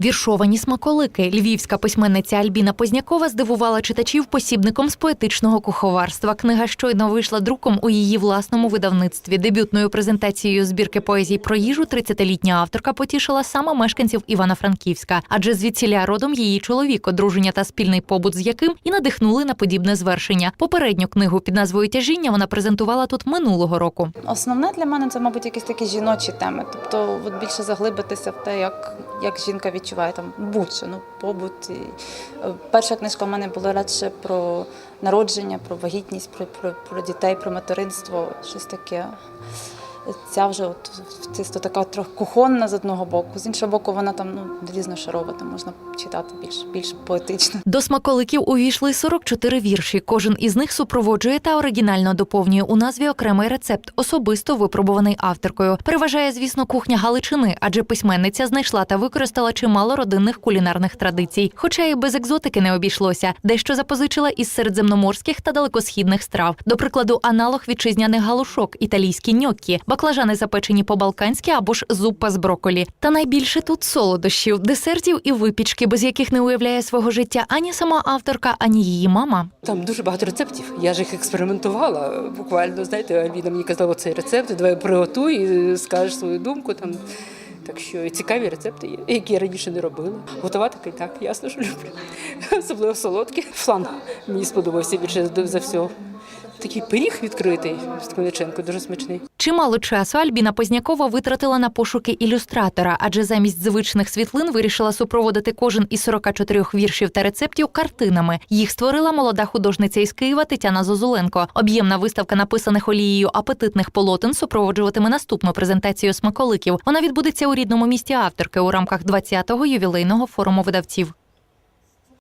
Віршовані смаколики. Львівська письменниця Альбіна Познякова здивувала читачів посібником з поетичного куховарства. Книга щойно вийшла друком у її власному видавництві. Дебютною презентацією збірки поезій про їжу 30-літня авторка потішила саме мешканців Івано-Франківська, адже звідсіля родом її чоловік, одруження та спільний побут з яким і надихнули на подібне звершення. Попередню книгу під назвою Тяжіння вона презентувала тут минулого року. Основне для мене це, мабуть, якісь такі жіночі теми. Тобто, от більше заглибитися в те, як, як жінка відчуває там будь-що, ну, побут. І... е, Перша книжка в мене була радше про народження, про вагітність, про, про, про дітей, про материнство, щось таке. Ця вже от чисто така трохи кухонна з одного боку, з іншого боку, вона там ну, різношарова, там можна читати більш, більш поетично. До смаколиків увійшли 44 вірші. Кожен із них супроводжує та оригінально доповнює у назві окремий рецепт, особисто випробуваний авторкою. Переважає, звісно, кухня Галичини, адже письменниця знайшла та використала чимало родинних кулінарних традицій. Хоча і без екзотики не обійшлося. Дещо запозичила із середземноморських та далекосхідних страв. До прикладу, аналог вітчизняних галушок, італійські ньоккі, баклажани запечені по-балканськи або ж зупа з броколі. Та найбільше тут солодощів, десертів і випічки, без яких не уявляє свого життя ані сама авторка, ані її мама. Там дуже багато рецептів. Я ж їх експериментувала. Буквально, знаєте, Альбіна мені казала цей рецепт, давай приготуй і скажеш свою думку. Там. Так що і цікаві рецепти є, які я раніше не робила. Готувати і так, ясно, що люблю. Особливо солодкі. Фланг мені сподобався більше за всього. Такий пиріг відкритий з Хмельниченко, дуже смачний. Чимало часу Альбіна Познякова витратила на пошуки ілюстратора, адже замість звичних світлин вирішила супроводити кожен із 44 віршів та рецептів картинами. Їх створила молода художниця із Києва Тетяна Зозуленко. Об'ємна виставка написаних олією апетитних полотен супроводжуватиме наступну презентацію смаколиків. Вона відбудеться у рідному місті авторки у рамках 20-го ювілейного форуму видавців.